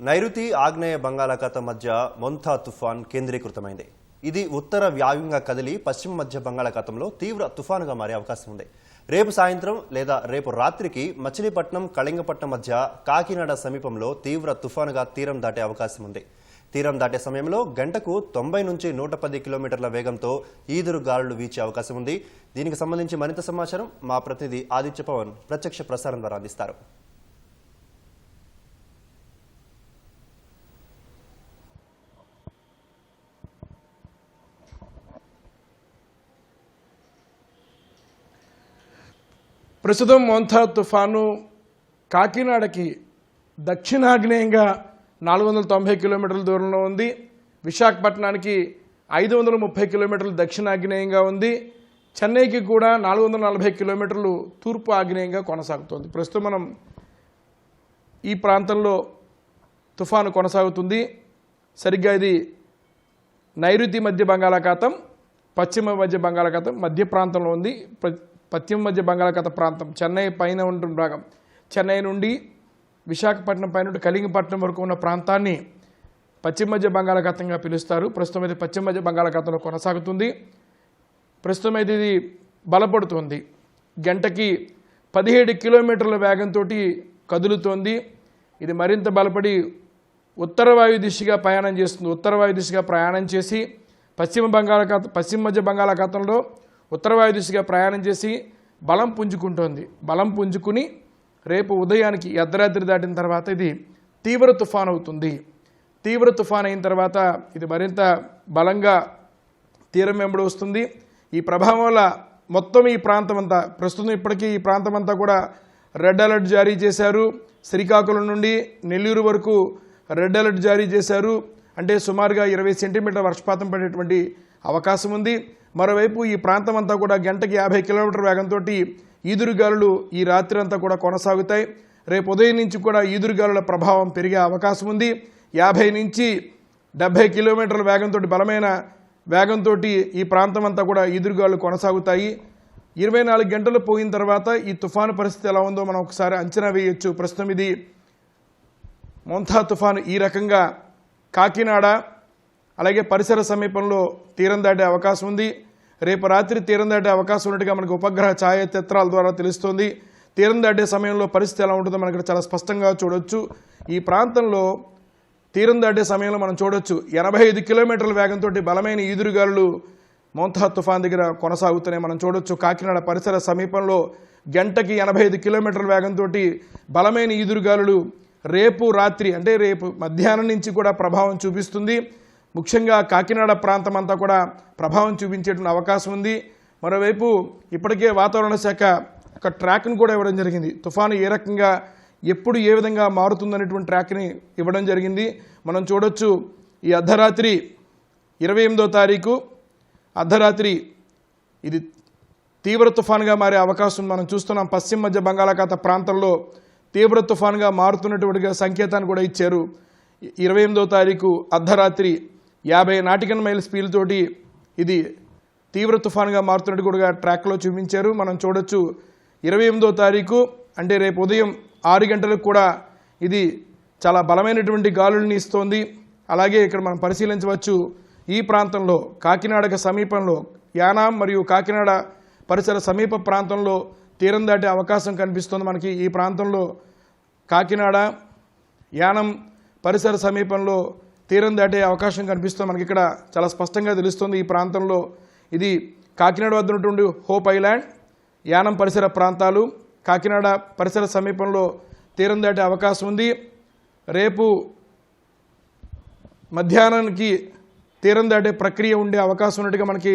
నైరుతి ఆగ్నేయ బంగాళాఖాతం మధ్య మొంథా తుఫాన్ కేంద్రీకృతమైంది. ఇది ఉత్తర వ్యాయంగా కదిలి పశ్చిమ మధ్య బంగాళాఖాతంలో తీవ్ర తుఫానుగా మారే అవకాశం ఉంది. రేపు సాయంత్రం లేదా రేపు రాత్రికి మచిలీపట్నం కళింగపట్నం మధ్య కాకినాడ సమీపంలో తీవ్ర తుఫానుగా తీరం దాటే అవకాశం ఉంది. తీరం దాటే సమయంలో గంటకు తొంభై నుంచి నూట పది కిలోమీటర్ల వేగంతో ఈదురు గాలులు వీచే అవకాశం ఉంది. దీనికి సంబంధించి మరింత సమాచారం మా ప్రతినిధి ఆదిత్య పవన్ ప్రత్యక్ష ప్రసారం ద్వారా అందిస్తారు. ప్రస్తుతం మోంథా తుఫాను కాకినాడకి దక్షిణాగ్నేయంగా నాలుగు వందల తొంభై కిలోమీటర్ల దూరంలో ఉంది. విశాఖపట్నానికి ఐదు వందల ముప్పై కిలోమీటర్లు దక్షిణాగ్నేయంగా ఉంది. చెన్నైకి కూడా నాలుగు వందల నలభై కిలోమీటర్లు తూర్పు ఆగ్నేయంగా కొనసాగుతోంది. ప్రస్తుతం మనం ఈ ప్రాంతంలో తుఫాను కొనసాగుతుంది. సరిగ్గా ఇది నైరుతి మధ్య బంగాళాఖాతం పశ్చిమ మధ్య బంగాళాఖాతం మధ్య ప్రాంతంలో ఉంది. పశ్చిమ మధ్య బంగాళాఖాత ప్రాంతం చెన్నై పైన ఉంటున్న భాగం. చెన్నై నుండి విశాఖపట్నం పైన నుండి కలింగపట్నం వరకు ఉన్న ప్రాంతాన్ని పశ్చిమ మధ్య బంగాళాఖాతంగా పిలుస్తారు. ప్రస్తుతం అయితే పశ్చిమ మధ్య బంగాళాఖాతంలో కొనసాగుతుంది. ప్రస్తుతం అయితే ఇది బలపడుతుంది. గంటకి పదిహేడు కిలోమీటర్ల వేగంతో కదులుతోంది. ఇది మరింత బలపడి ఉత్తర వాయు దిశగా ప్రయాణం చేస్తుంది. ఉత్తర వాయు దిశగా ప్రయాణం చేసి పశ్చిమ బంగాళాఖాతం పశ్చిమ మధ్య బంగాళాఖాతంలో ఉత్తరవాయు దిశగా ప్రయాణం చేసి బలం పుంజుకుంటోంది. బలం పుంజుకుని రేపు ఉదయానికి అర్ధరాత్రి దాటిన తర్వాత ఇది తీవ్ర తుఫాన్ అవుతుంది తీవ్ర తుఫాన్ అయిన తర్వాత ఇది మరింత బలంగా తీరం వెంబడి వస్తుంది. ఈ ప్రభావం వల్ల మొత్తం ఈ ప్రాంతం అంతా ప్రస్తుతం ఇప్పటికీ ఈ ప్రాంతం అంతా కూడా రెడ్ అలర్ట్ జారీ చేశారు. శ్రీకాకుళం నుండి నెల్లూరు వరకు రెడ్ అలర్ట్ జారీ చేశారు. అంటే సుమారుగా ఇరవై సెంటీమీటర్ వర్షపాతం పడేటువంటి అవకాశం ఉంది. మరోవైపు ఈ ప్రాంతం అంతా కూడా గంటకి యాభై కిలోమీటర్ వేగంతో ఈదురుగాలులు ఈ రాత్రి అంతా కూడా కొనసాగుతాయి. రేపు ఉదయం నుంచి కూడా ఈదురుగాలుల ప్రభావం పెరిగే అవకాశం ఉంది. యాభై నుంచి డెబ్బై కిలోమీటర్ల వేగంతో బలమైన వేగంతో ఈ ప్రాంతం అంతా కూడా ఈదురుగాలు కొనసాగుతాయి. ఇరవై నాలుగు గంటలు పోయిన తర్వాత ఈ తుఫాను పరిస్థితి ఎలా ఉందో మనం ఒకసారి అంచనా వేయొచ్చు. ప్రస్తుతం ఇది మొంతా తుఫాను ఈ రకంగా కాకినాడ అలాగే పరిసర సమీపంలో తీరం దాటే అవకాశం ఉంది. రేపు రాత్రి తీరం దాటే అవకాశం ఉన్నట్టుగా మనకు ఉపగ్రహ ఛాయాచిత్రాల ద్వారా తెలుస్తోంది. తీరం దాటే సమయంలో పరిస్థితి ఎలా ఉంటుందో మనకి ఇక్కడ చాలా స్పష్టంగా చూడొచ్చు. ఈ ప్రాంతంలో తీరం దాటే సమయంలో మనం చూడొచ్చు. ఎనభై ఐదు కిలోమీటర్ల వేగంతో బలమైన ఈదురుగాలు మోంతా తుఫాన్ దగ్గర కొనసాగుతున్నాయి మనం చూడొచ్చు. కాకినాడ పరిసర సమీపంలో గంటకి ఎనభై ఐదు కిలోమీటర్ల వేగంతో బలమైన ఈదురుగాలులు రేపు రాత్రి అంటే రేపు మధ్యాహ్నం నుంచి కూడా ప్రభావం చూపిస్తుంది. ముఖ్యంగా కాకినాడ ప్రాంతం అంతా కూడా ప్రభావం చూపించేటువంటి అవకాశం ఉంది. మరోవైపు ఇప్పటికే వాతావరణ శాఖ ఒక ట్రాక్ను కూడా ఇవ్వడం జరిగింది. తుఫాను ఏ రకంగా ఎప్పుడు ఏ విధంగా మారుతుందనేటువంటి ట్రాక్ని ఇవ్వడం జరిగింది. మనం చూడొచ్చు ఈ అర్ధరాత్రి ఇరవై ఎనిమిదో తారీఖు అర్ధరాత్రి ఇది తీవ్ర తుఫాన్గా మారే అవకాశం మనం చూస్తున్నాం పశ్చిమ మధ్య బంగాళాఖాత ప్రాంతంలో తీవ్ర తుఫాన్గా మారుతున్నటువంటి సంకేతాన్ని కూడా ఇచ్చారు. ఇరవై ఎనిమిదో తారీఖు అర్ధరాత్రి యాభై నాటికన్ మైల్ స్పీడ్ తోటి ఇది తీవ్ర తుఫాన్గా మారుతున్నట్టు కూడా ట్రాక్లో చూపించారు. మనం చూడొచ్చు ఇరవై ఎనిమిదో తారీఖు అంటే రేపు ఉదయం ఆరు గంటలకు కూడా ఇది చాలా బలమైనటువంటి గాలుల్ని ఇస్తోంది. అలాగే ఇక్కడ మనం పరిశీలించవచ్చు ఈ ప్రాంతంలో కాకినాడకు సమీపంలో యానాం మరియు కాకినాడ పరిసర సమీప ప్రాంతంలో తీరం దాటే అవకాశం కనిపిస్తుంది మనకి. ఈ ప్రాంతంలో కాకినాడ యానం పరిసర సమీపంలో తీరం దాటే అవకాశం కనిపిస్తుంది. మనకి ఇక్కడ చాలా స్పష్టంగా తెలుస్తుంది ఈ ప్రాంతంలో. ఇది కాకినాడ వద్ద ఉన్నటువంటి హోప్ ఐలాండ్ యానం పరిసర ప్రాంతాలు. కాకినాడ పరిసర సమీపంలో తీరం దాటే అవకాశం ఉంది. రేపు మధ్యాహ్నానికి తీరం దాటే ప్రక్రియ ఉండే అవకాశం ఉన్నట్టుగా మనకి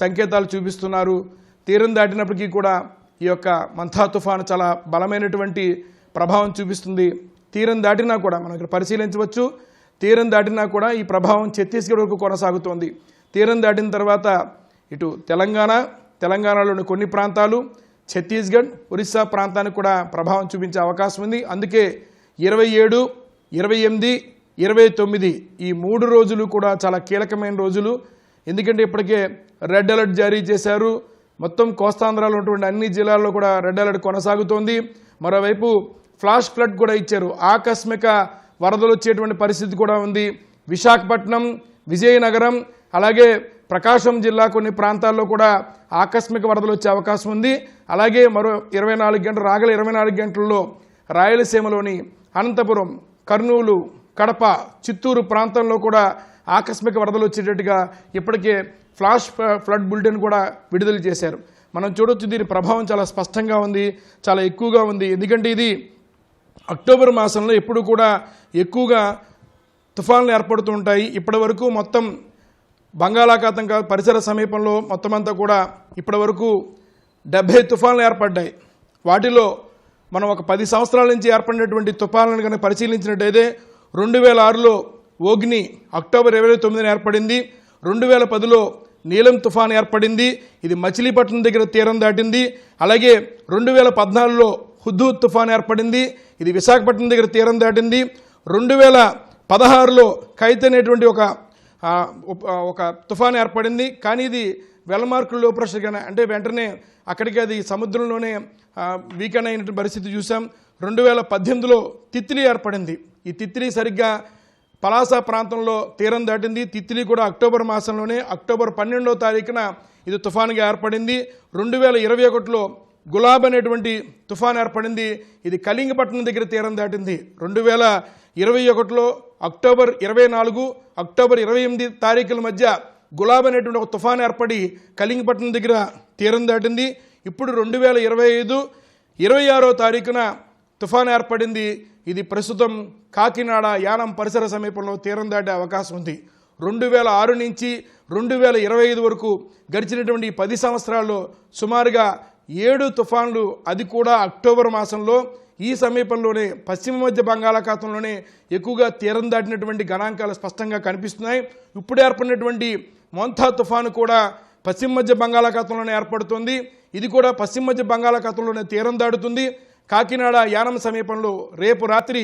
సంకేతాలు చూపిస్తున్నారు. తీరం దాటినప్పటికీ కూడా ఈ యొక్క మంథా తుఫాను చాలా బలమైనటువంటి ప్రభావం చూపిస్తుంది. తీరం దాటినా కూడా మనం ఇక్కడ పరిశీలించవచ్చు. తీరం దాటినా కూడా ఈ ప్రభావం ఛత్తీస్గఢ్ వరకు కొనసాగుతోంది. తీరం దాటిన తర్వాత ఇటు తెలంగాణ తెలంగాణలోని కొన్ని ప్రాంతాలు ఛత్తీస్గఢ్ ఒరిస్సా ప్రాంతానికి కూడా ప్రభావం చూపించే అవకాశం ఉంది. అందుకే ఇరవై ఏడు ఇరవై ఎనిమిది ఇరవై తొమ్మిది ఈ మూడు రోజులు కూడా చాలా కీలకమైన రోజులు. ఎందుకంటే ఇప్పటికే రెడ్ అలర్ట్ జారీ చేశారు. మొత్తం కోస్తాంధ్రాలో ఉన్నటువంటి అన్ని జిల్లాల్లో కూడా రెడ్ అలర్ట్ కొనసాగుతోంది. మరోవైపు ఫ్లాష్ ఫ్లడ్ కూడా ఇచ్చారు. ఆకస్మిక వరదలు వచ్చేటువంటి పరిస్థితి కూడా ఉంది. విశాఖపట్నం విజయనగరం అలాగే ప్రకాశం జిల్లా కొన్ని ప్రాంతాల్లో కూడా ఆకస్మిక వరదలు వచ్చే అవకాశం ఉంది. అలాగే మరో ఇరవై నాలుగు గంటలు రాగల ఇరవై నాలుగు గంటల్లో రాయలసీమలోని అనంతపురం కర్నూలు కడప చిత్తూరు ప్రాంతంలో కూడా ఆకస్మిక వరదలు వచ్చేటట్టుగా ఇప్పటికే ఫ్లాష్ ఫ్లడ్ బులెటిన్ కూడా విడుదల చేశారు. మనం చూడొచ్చు దీని ప్రభావం చాలా స్పష్టంగా ఉంది చాలా ఎక్కువగా ఉంది. ఎందుకంటే ఇది అక్టోబర్ మాసంలో ఎప్పుడు కూడా ఎక్కువగా తుఫాన్లు ఏర్పడుతూ ఉంటాయి. ఇప్పటి వరకు మొత్తం బంగాళాఖాతం కాదు పరిసర సమీపంలో మొత్తం అంతా కూడా ఇప్పటి వరకు డెబ్బై తుఫాన్లు ఏర్పడ్డాయి. వాటిలో మనం ఒక పది సంవత్సరాల నుంచి ఏర్పడినటువంటి తుఫాన్లను కనుక పరిశీలించినట్టయితే రెండు వేల ఆరులో ఓగ్ని అక్టోబర్ ఇరవై తొమ్మిదిన ఏర్పడింది. రెండు వేల పదిలో నీలం తుఫాన్ ఏర్పడింది. ఇది మచిలీపట్నం దగ్గర తీరం దాటింది. అలాగే రెండు వేల పద్నాలుగులో హుద్దూ తుఫాన్ ఏర్పడింది ఇది విశాఖపట్నం దగ్గర తీరం దాటింది. రెండు వేల పదహారులో కైత్ అనేటువంటి ఒక ఒక తుఫాన్ ఏర్పడింది. కానీ ఇది వెలమార్కుల లో ప్రెషర్ అంటే వెంటనే అక్కడికి అది సముద్రంలోనే వీకెండ్ అయినటువంటి పరిస్థితి చూసాం రెండు వేల పద్దెనిమిదిలో తిత్లీ ఏర్పడింది. ఈ తిత్లీ సరిగ్గా పలాస ప్రాంతంలో తీరం దాటింది. తిత్లీ కూడా అక్టోబర్ మాసంలోనే అక్టోబర్ పన్నెండో తారీఖున ఇది తుఫాన్గా ఏర్పడింది. రెండు వేల ఇరవై ఒకటిలో గులాబ్ అనేటువంటి తుఫాన్ ఏర్పడింది. ఇది కళింగపట్నం దగ్గర తీరం దాటింది. రెండు వేల ఇరవై ఒకటిలో అక్టోబర్ ఇరవై నాలుగు అక్టోబర్ ఇరవై ఎనిమిది తారీఖుల మధ్య గులాబ్ అనేటువంటి ఒక తుఫాన్ ఏర్పడి కళింగపట్నం దగ్గర తీరం దాటింది. ఇప్పుడు రెండు వేల ఇరవై ఐదు ఇరవై ఆరో తారీఖున తుఫాన్ ఏర్పడింది. ఇది ప్రస్తుతం కాకినాడ యానం పరిసర సమీపంలో తీరం దాటే అవకాశం ఉంది. రెండు వేల ఆరు నుంచి రెండు వేల ఇరవై ఐదు వరకు గడిచినటువంటి పది సంవత్సరాల్లో సుమారుగా ఏడు తుఫాన్లు అది కూడా అక్టోబర్ మాసంలో ఈ సమీపంలోనే పశ్చిమ మధ్య బంగాళాఖాతంలోనే ఎక్కువగా తీరం దాటినటువంటి గణాంకాలు స్పష్టంగా కనిపిస్తున్నాయి. ఇప్పుడు ఏర్పడినటువంటి మొంతా తుఫాను కూడా పశ్చిమ మధ్య బంగాళాఖాతంలోనే ఏర్పడుతుంది. ఇది కూడా పశ్చిమ మధ్య బంగాళాఖాతంలోనే తీరం దాటుతుంది. కాకినాడ యానం సమీపంలో రేపు రాత్రి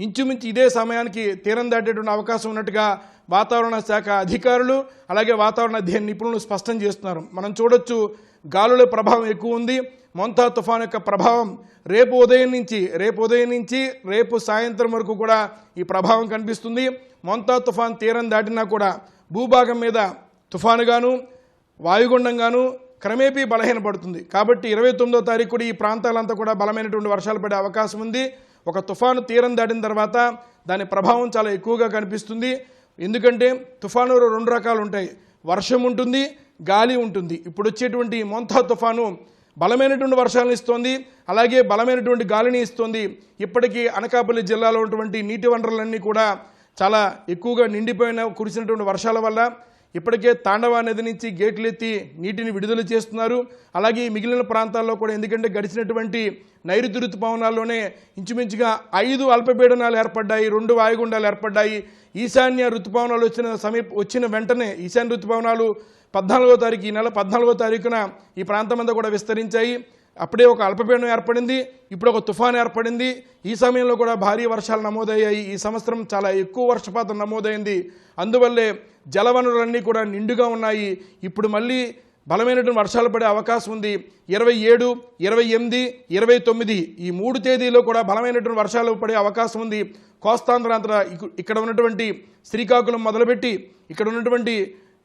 ఇంచుమించు ఇదే సమయానికి తీరం దాటేటువంటి అవకాశం ఉన్నట్టుగా వాతావరణ శాఖ అధికారులు అలాగే వాతావరణ అధ్యయన నిపుణులు స్పష్టం చేస్తున్నారు. మనం చూడొచ్చు గాలుల ప్రభావం ఎక్కువ ఉంది. మొంతా తుఫాన్ యొక్క ప్రభావం రేపు ఉదయం నుంచి రేపు ఉదయం నుంచి రేపు సాయంత్రం వరకు కూడా ఈ ప్రభావం కనిపిస్తుంది. మొంతా తుఫాన్ తీరం దాటినా కూడా భూభాగం మీద తుఫానుగాను వాయుగుండంగాను క్రమేపీ బలహీనపడుతుంది. కాబట్టి ఇరవై తొమ్మిదో తారీఖు కూడా ఈ ప్రాంతాలంతా కూడా బలమైనటువంటి వర్షాలు పడే అవకాశం ఉంది. ఒక తుఫాను తీరం దాటిన తర్వాత దాని ప్రభావం చాలా ఎక్కువగా కనిపిస్తుంది. ఎందుకంటే తుఫాను రెండు రకాలు ఉంటాయి. వర్షం ఉంటుంది గాలి ఉంటుంది. ఇప్పుడు వచ్చేటువంటి మొంతా తుఫాను బలమైనటువంటి వర్షాలను ఇస్తోంది. అలాగే బలమైనటువంటి గాలిని ఇస్తోంది. ఇప్పటికీ అనకాపల్లి జిల్లాలో ఉన్నటువంటి నీటి వనరులన్నీ కూడా చాలా ఎక్కువగా నిండిపోయిన కురిసినటువంటి వర్షాల వల్ల ఇప్పటికే తాండవ నది నుంచి గేట్లు ఎత్తి నీటిని విడుదల చేస్తున్నారు. అలాగే మిగిలిన ప్రాంతాల్లో కూడా ఎందుకంటే గడిచినటువంటి నైరుతి ఋతుపవనాల్లోనే ఇంచుమించుగా ఐదు అల్పపీడనాలు ఏర్పడ్డాయి రెండు వాయుగుండాలు ఏర్పడ్డాయి. ఈశాన్య ఋతుపవనాలు వచ్చిన సమీప వచ్చిన వెంటనే ఈశాన్య ఋతుపవనాలు పద్నాలుగో తారీఖు ఈ నెల పద్నాలుగో తారీఖున ఈ ప్రాంతం అంతా కూడా విస్తరించాయి. అప్పుడే ఒక అల్పపీడనం ఏర్పడింది ఇప్పుడు ఒక తుఫాన్ ఏర్పడింది. ఈ సమయంలో కూడా భారీ వర్షాలు నమోదయ్యాయి. ఈ సంవత్సరం చాలా ఎక్కువ వర్షపాతం నమోదైంది. అందువల్లే జలవనరులన్నీ కూడా నిండుగా ఉన్నాయి. ఇప్పుడు మళ్ళీ బలమైనటువంటి వర్షాలు పడే అవకాశం ఉంది. ఇరవై ఏడు ఇరవై ఎనిమిది ఇరవై తొమ్మిది ఈ మూడు తేదీలో కూడా బలమైనటువంటి వర్షాలు పడే అవకాశం ఉంది. కోస్తాంధ్రాంధ్ర ఇక్కడ ఉన్నటువంటి శ్రీకాకుళం మొదలుపెట్టి ఇక్కడ ఉన్నటువంటి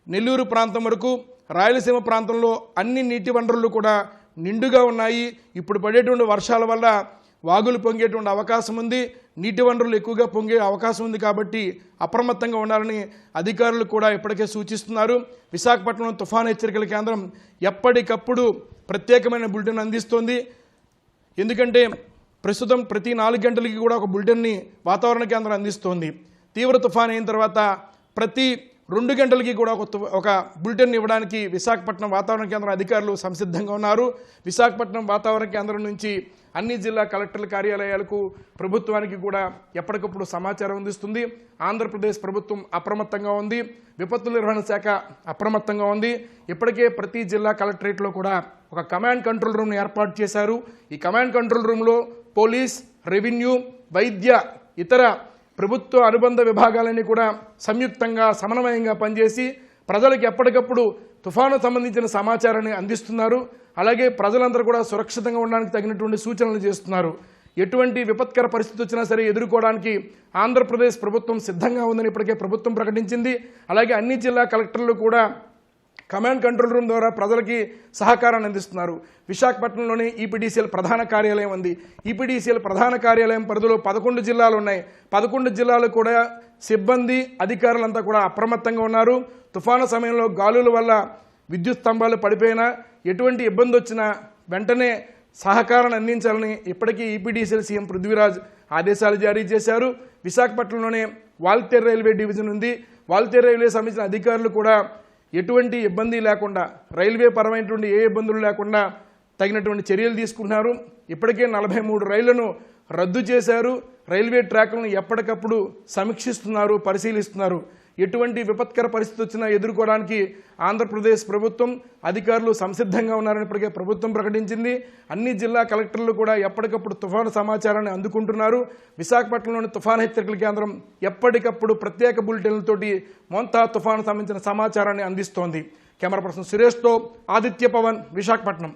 నెల్లూరు ప్రాంతం వరకు రాయలసీమ ప్రాంతంలో అన్ని నీటి వనరులు కూడా నిండుగా ఉన్నాయి. ఇప్పుడు పడేటువంటి వర్షాల వల్ల వాగులు పొంగేటువంటి అవకాశం ఉంది. నీటి వనరులు ఎక్కువగా పొంగే అవకాశం ఉంది కాబట్టి అప్రమత్తంగా ఉండాలని అధికారులు కూడా ఇప్పటికే సూచిస్తున్నారు. విశాఖపట్నం తుఫాను హెచ్చరికల కేంద్రం ఎప్పటికప్పుడు ప్రత్యేకమైన బులెటిన్ అందిస్తోంది. ఎందుకంటే ప్రస్తుతం ప్రతి నాలుగు గంటలకి కూడా ఒక బులెటిన్ని వాతావరణ కేంద్రం అందిస్తోంది. తీవ్ర తుఫాన్ అయిన తర్వాత ప్రతి రెండు గంటలకి కూడా ఒక ఒక బులెటిన్ ఇవ్వడానికి విశాఖపట్నం వాతావరణ కేంద్రం అధికారులు సంసిద్ధంగా ఉన్నారు. విశాఖపట్నం వాతావరణ కేంద్రం నుంచి అన్ని జిల్లా కలెక్టర్ల కార్యాలయాలకు ప్రభుత్వానికి కూడా ఎప్పటికప్పుడు సమాచారం అందిస్తుంది. ఆంధ్రప్రదేశ్ ప్రభుత్వం అప్రమత్తంగా ఉంది. విపత్తుల నిర్వహణ శాఖ అప్రమత్తంగా ఉంది. ఇప్పటికే ప్రతి జిల్లా కలెక్టరేట్లో కూడా ఒక కమాండ్ కంట్రోల్ రూమ్ను ఏర్పాటు చేశారు. ఈ కమాండ్ కంట్రోల్ రూమ్లో పోలీస్ రెవెన్యూ వైద్య ఇతర ప్రభుత్వ అనుబంధ విభాగాలన్నీ కూడా సంయుక్తంగా సమన్వయంగా పనిచేసి ప్రజలకు ఎప్పటికప్పుడు తుఫాను సంబంధించిన సమాచారాన్ని అందిస్తున్నారు. అలాగే ప్రజలందరూ కూడా సురక్షితంగా ఉండడానికి తగినటువంటి సూచనలు చేస్తున్నారు. ఎటువంటి విపత్కర పరిస్థితి వచ్చినా సరే ఎదుర్కోవడానికి ఆంధ్రప్రదేశ్ ప్రభుత్వం సిద్ధంగా ఉందని ఇప్పటికే ప్రభుత్వం ప్రకటించింది. అలాగే అన్ని జిల్లా కలెక్టర్లు కూడా కమాండ్ కంట్రోల్ రూమ్ ద్వారా ప్రజలకి సహకారాన్ని అందిస్తున్నారు. విశాఖపట్నంలోని ఈపీడీసీఎల్ ప్రధాన కార్యాలయం ఉంది. ఈపీడీసీఎల్ ప్రధాన కార్యాలయం పరిధిలో పదకొండు జిల్లాలు ఉన్నాయి. పదకొండు జిల్లాలు కూడా సిబ్బంది అధికారులంతా కూడా అప్రమత్తంగా ఉన్నారు. తుఫాను సమయంలో గాలుల వల్ల విద్యుత్ స్తంభాలు పడిపోయినా ఎటువంటి ఇబ్బంది వచ్చినా వెంటనే సహకారాన్ని అందించాలని ఇప్పటికీ ఈపీడీసీఎల్ సీఎం పృథ్వీరాజ్ ఆదేశాలు జారీ చేశారు. విశాఖపట్నంలోనే వాల్తేర్ రైల్వే డివిజన్ ఉంది. వాల్తేర్ రైల్వే సంబంధించిన అధికారులు కూడా ఎటువంటి ఇబ్బంది లేకుండా రైల్వే పరమైనటువంటి ఏ ఇబ్బందులు లేకుండా తగినటువంటి చర్యలు తీసుకున్నారు ఇప్పటికే నలభై మూడు రైళ్ళను రద్దు చేశారు. రైల్వే ట్రాక్లను ఎప్పటికప్పుడు సమీక్షిస్తున్నారు పరిశీలిస్తున్నారు. ఎటువంటి విపత్కర పరిస్థితి వచ్చినా ఎదుర్కోవడానికి ఆంధ్రప్రదేశ్ ప్రభుత్వం అధికారులు సంసిద్ధంగా ఉన్నారని ఇప్పటికే ప్రభుత్వం ప్రకటించింది. అన్ని జిల్లా కలెక్టర్లు కూడా ఎప్పటికప్పుడు తుఫాను సమాచారాన్ని అందుకుంటున్నారు. విశాఖపట్నంలోని తుఫాను హెచ్చరికల కేంద్రం ఎప్పటికప్పుడు ప్రత్యేక బులెటిన్లతోటి మొంతా తుఫాను సంబంధించిన సమాచారాన్ని అందిస్తోంది. కెమెరా పర్సన్ సురేష్తో ఆదిత్య పవన్ విశాఖపట్నం.